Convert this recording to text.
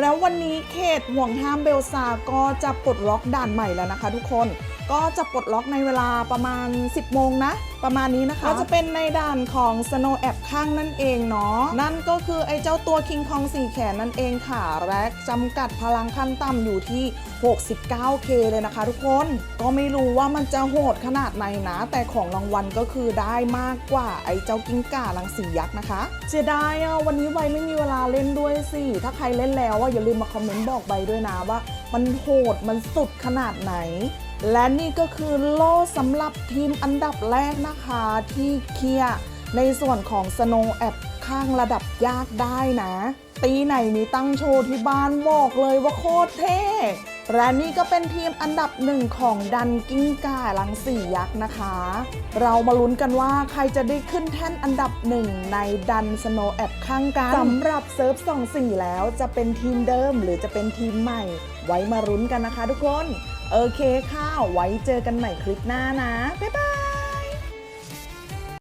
แล้ววันนี้เขตห่วงห้ามเบลซาก็จะปลดล็อกด่านใหม่แล้วนะคะทุกคน ก็จะปลดล็อกในเวลาประมาณ 10 โมงนะ ประมาณนี้นะคะก็จะเป็นในด่านของ Snow แอบข้างนั่นเองเนาะนั่นก็คือไอ้เจ้าตัว King Kong 4 แขนนั่นเองค่ะแร็กจำกัดพลังขั้นต่ำอยู่ที่ 69k เลยนะคะทุกคนก็ไม่รู้ว่ามันจะโหดขนาดไหนนะ แต่ของรางวัลก็คือได้มากกว่าไอ้เจ้ากิ้งก่าลังสียักษ์นะคะเสียดายอะวันนี้ไวไม่มีเวลาเล่นด้วยสิถ้าใครเล่นแล้วอะอย่าลืมมาคอมเมนต์บอกใบด้วยนะว่า มันโหดมันสุดขนาดไหน และนี่ก็คือโล่สำหรับทีมอันดับแรกนะคะที่เคลียร์ในส่วนของสโนแอบข้างระดับยากได้นะ ตีไหนมีตั้งโชว์ที่บ้านบอกเลยว่าโคตรเท่และนี่ก็เป็นทีมอันดับหนึ่งของดันกิ้งก่าลังสี่ยักษ์นะคะ เรามาลุ้นกันว่าใครจะได้ขึ้นแท่นอันดับหนึ่งในดันสโนแอบข้างกันสำหรับเซิร์ฟสองสี่แล้วจะเป็นทีมเดิมหรือจะเป็นทีมใหม่ ไว้มาลุ้นกันนะคะทุกคน โอเคค่ะ ไว้เจอกันใหม่คลิปหน้านะ บ๊ายบาย